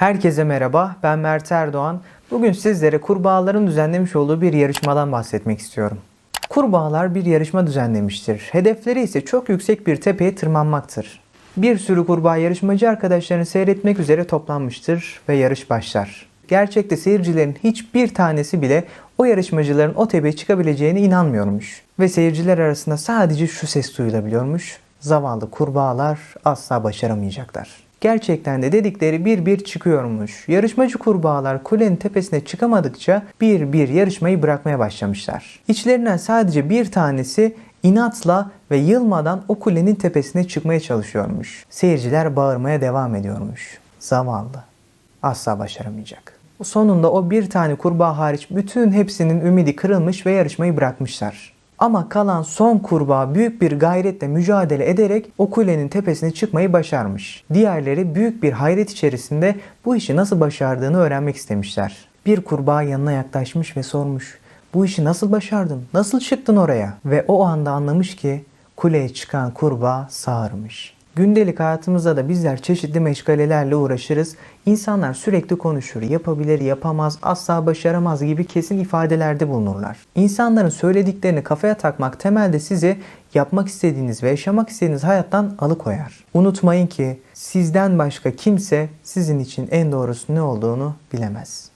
Herkese merhaba, ben Mert Erdoğan. Bugün sizlere kurbağaların düzenlemiş olduğu bir yarışmadan bahsetmek istiyorum. Kurbağalar bir yarışma düzenlemiştir. Hedefleri ise çok yüksek bir tepeye tırmanmaktır. Bir sürü kurbağa yarışmacı arkadaşlarını seyretmek üzere toplanmıştır ve yarış başlar. Gerçekte seyircilerin hiçbir tanesi bile o yarışmacıların o tepeye çıkabileceğine inanmıyormuş. Ve seyirciler arasında sadece şu ses duyulabiliyormuş. Zavallı kurbağalar asla başaramayacaklar. Gerçekten de dedikleri bir bir çıkıyormuş. Yarışmacı kurbağalar kulenin tepesine çıkamadıkça bir bir yarışmayı bırakmaya başlamışlar. İçlerinden sadece bir tanesi inatla ve yılmadan o kulenin tepesine çıkmaya çalışıyormuş. Seyirciler bağırmaya devam ediyormuş. Zavallı. Asla başaramayacak. Sonunda o bir tane kurbağa hariç bütün hepsinin ümidi kırılmış ve yarışmayı bırakmışlar. Ama kalan son kurbağa büyük bir gayretle mücadele ederek o kulenin tepesine çıkmayı başarmış. Diğerleri büyük bir hayret içerisinde bu işi nasıl başardığını öğrenmek istemişler. Bir kurbağa yanına yaklaşmış ve sormuş. Bu işi nasıl başardın? Nasıl çıktın oraya? Ve o anda anlamış ki kuleye çıkan kurbağa sağırmış. Gündelik hayatımızda da bizler çeşitli meşgalelerle uğraşırız. İnsanlar sürekli konuşur, yapabilir, yapamaz, asla başaramaz gibi kesin ifadelerde bulunurlar. İnsanların söylediklerini kafaya takmak temelde sizi yapmak istediğiniz ve yaşamak istediğiniz hayattan alıkoyar. Unutmayın ki sizden başka kimse sizin için en doğrusu ne olduğunu bilemez.